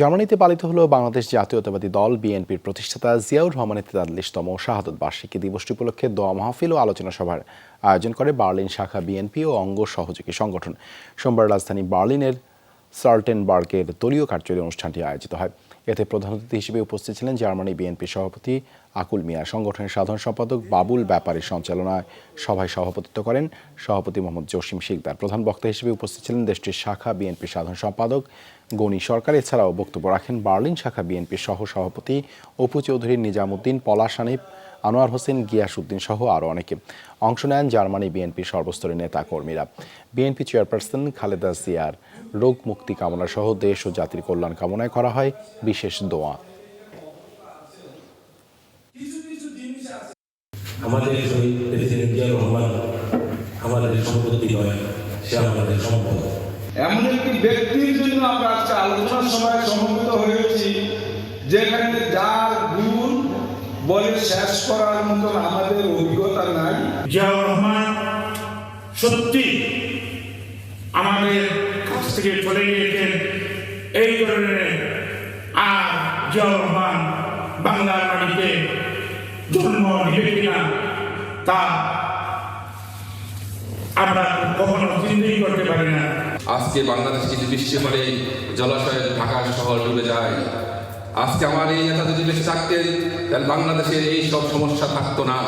জার্মানিতে পালিত হলো বাংলাদেশ জাতীয়তাবাদী দল, বিএনপির প্রতিষ্ঠাতা জিয়াউর রহমানের তেতাল্লিশতম শাহাদত বার্ষিকী দিবসটি উপলক্ষে দোয়া মাহফিল ও আলোচনা সভার আয়োজন করে বার্লিন শাখা বিএনপি ও অঙ্গ সহযোগী সংগঠন। সোমবার রাজধানী বার্লিনের সার্টেনবার্গের দলীয় কার্যালয়ে অনুষ্ঠানটি আয়োজিত হয়। এতে প্রধান অতিথি হিসেবে উপস্থিত ছিলেন জার্মানি বিএনপি সভাপতি আকুল মিয়া। সংগঠনের সাধারণ সম্পাদক বাবুল ব্যাপারের সঞ্চালনায় সভায় সভাপতিত্ব করেন সভাপতি মোহাম্মদ জসিম শিকদার। প্রধান বক্তা হিসেবে উপস্থিত ছিলেন দেশটির শাখা বিএনপি সাধারণ সম্পাদক গণি সরকার। এছাড়াও বক্তব্য রাখেন বার্লিন শাখা বিএনপির সহ সভাপতি অপু চৌধুরী, নিজামুদ্দিন, পলাশ হানিফ আনোয়ার হোসেন গিয়াসউদ্দিন সহ আরও অনেকে। অংশ নেন জার্মানি বিএনপির সর্বস্তরের নেতা কর্মীরা বিএনপি চেয়ারপারসন খালেদা জিয়ার রোগ মুক্তি কামনা সহ দেশ ও জাতির কল্যাণ কামনায় করা হয়। বিশেষ দোয়া। আমাদের শহীদ প্রেসিডেন্ট জিয়াউর রহমান আমাদের সম্পত্তি নয় সে আমাদের সম্পদ। এমন একটি ব্যক্তির জন্য আমরা আজকে আলোচনা সভায় সমবেত হয়েছি যেখানে শেষ করার মতন আমাদের অভিজ্ঞতা নাই। জিয়াউর রহমান সত্যি আমাদের কাছ থেকে চলে গিয়েছেন এই ধরনের আর জিয়াউর রহমান বাংলার মাটিতে জন্ম নেবে কিনা তা আমরা কখনো চিন্তাই করতে পারি না। আজকে বাংলাদেশ কিছু বৃষ্টি হলে জলাশয়ে ঢাকা শহর ডুবে যায়। আজকে আমার এই নেতা যদি বেশি থাকতেন তাহলে বাংলাদেশের এই সব সমস্যা থাকতো না।